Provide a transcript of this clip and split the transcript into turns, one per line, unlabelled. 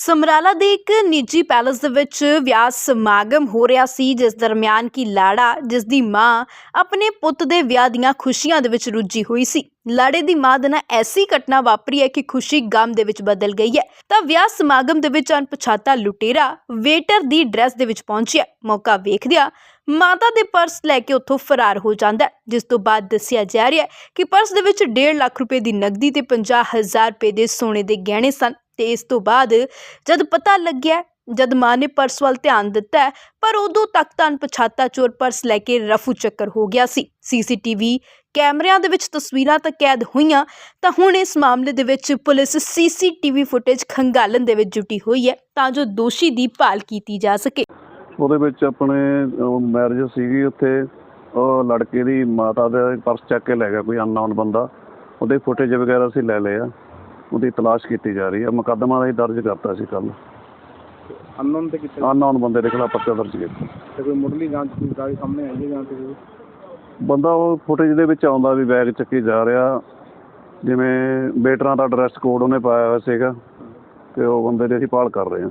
ਸਮਰਾਲਾ ਦੇ ਇੱਕ ਨਿੱਜੀ ਪੈਲਸ ਦੇ ਵਿੱਚ ਵਿਆਹ ਸਮਾਗਮ ਹੋ ਰਿਹਾ ਸੀ, ਜਿਸ ਦਰਮਿਆਨ ਕੀ ਲਾੜਾ, ਜਿਸ ਦੀ ਮਾਂ ਆਪਣੇ ਪੁੱਤ ਦੇ ਵਿਆਹ ਦੀਆਂ ਖੁਸ਼ੀਆਂ ਦੇ ਵਿੱਚ ਰੁੱਝੀ ਹੋਈ ਸੀ। ਲਾੜੇ ਦੀ ਮਾਂ ਦੇ ਨਾਲ ਐਸੀ ਘਟਨਾ ਵਾਪਰੀ ਹੈ ਕਿ ਖੁਸ਼ੀ ਗਮ ਦੇ ਵਿੱਚ ਬਦਲ ਗਈ ਹੈ। ਤਾਂ ਵਿਆਹ ਸਮਾਗਮ ਦੇ ਵਿੱਚ ਅਣਪਛਾਤਾ ਲੁਟੇਰਾ ਵੇਟਰ ਦੀ ਡਰੈਸ ਦੇ ਵਿੱਚ ਪਹੁੰਚਿਆ। ਮੌਕਾ ਵੇਖਦਿਆਂ ਮਾਤਾ ਦੇ ਪਰਸ ਲੈ ਕੇ ਉੱਥੋਂ ਫਰਾਰ ਹੋ ਜਾਂਦਾ ਹੈ, ਜਿਸ ਤੋਂ ਬਾਅਦ ਦੱਸਿਆ ਜਾ ਰਿਹਾ ਹੈ ਕਿ ਪਰਸ ਦੇ ਵਿੱਚ 1.5 ਲੱਖ ਰੁਪਏ ਦੀ ਨਕਦੀ ਤੇ 50000 ਰੁਪਏ ਦੇ ਸੋਨੇ ਦੇ ਗਹਿਣੇ ਸਨ। ਤੇ ਇਸ ਤੋਂ ਬਾਅਦ ਜਦ ਪਤਾ ਲੱਗਿਆ, ਜਦ ਮਾਂ ਨੇ ਪਰਸ ਵੱਲ ਧਿਆਨ ਦਿੱਤਾ, ਪਰ ਉਦੋਂ ਤੱਕ ਤਾਂ ਅਣਪਛਾਤਾ ਚੋਰ ਪਰਸ ਲੈ ਕੇ ਰਫੂ ਚੱਕਰ ਹੋ ਗਿਆ ਸੀ। ਸੀਸੀਟੀਵੀ ਕੈਮਰਿਆਂ ਦੇ ਵਿੱਚ ਤਸਵੀਰਾਂ ਤਾਂ ਕੈਦ ਹੋਈਆਂ, ਤਾਂ ਹੁਣ ਇਸ ਮਾਮਲੇ ਦੇ ਵਿੱਚ ਪੁਲਿਸ ਸੀਸੀਟੀਵੀ ਫੁਟੇਜ ਖੰਗਾਲਣ ਦੇ ਵਿੱਚ ਜੁਟੀ ਹੋਈ ਹੈ, ਤਾਂ ਜੋ ਦੋਸ਼ੀ ਦੀ ਭਾਲ ਕੀਤੀ ਜਾ ਸਕੇ।
ਉਹਦੇ ਵਿੱਚ ਆਪਣੇ ਮੈਰਿਜ ਸੀਗੀ ਉੱਥੇ। ਉਹ ਲੜਕੇ ਦੀ ਮਾਤਾ ਦਾ ਪਰਸ ਚੱਕ ਕੇ ਲੈ ਗਿਆ, ਕੋਈ ਅਨਨੋਨ ਬੰਦਾ। ਉਹਦੇ ਫੁਟੇਜ ਵਗੈਰਾ ਅਸੀਂ ਲੈ ਲਏ ਆ। ਉਹਦੀ ਤਲਾਸ਼ ਕੀਤੀ ਜਾ ਰਹੀ ਹੈ। ਮੁਕੱਦਮਾ ਅਸੀਂ ਦਰਜ ਕਰਤਾ ਸੀ ਕੱਲ
ਅਨਨੋਨ ਤੇ ਕਿਤੇ
ਅਨਨੋਨ ਬੰਦੇ ਦੇ ਖਿਲਾਫ ਪਰਚਾ ਦਰਜ ਕੀਤਾ।
ਤੇ ਕੋਈ ਮੁੱਢਲੀ ਜਾਂਚ ਕੋਈ ਕਾਗਜ਼ ਸਾਹਮਣੇ ਆਈ ਹੈ ਜਾਂ ਤੇ ਕੋਈ?
ਬੰਦਾ ਉਹ ਫੁਟੇਜ ਦੇ ਵਿੱਚ ਆਉਂਦਾ ਵੀ ਬੈਗ ਚੱਕੀ ਜਾ ਰਿਹਾ। ਜਿਵੇਂ ਵੇਟਰਾਂ ਦਾ ਡਰੈਸ ਕੋਡ ਉਹਨੇ ਪਾਇਆ ਹੋਇਆ ਸੀਗਾ। ਤੇ ਉਹ ਬੰਦੇ ਦੀ ਅਸੀਂ ਭਾਲ ਕਰ ਰਹੇ ਹਾਂ।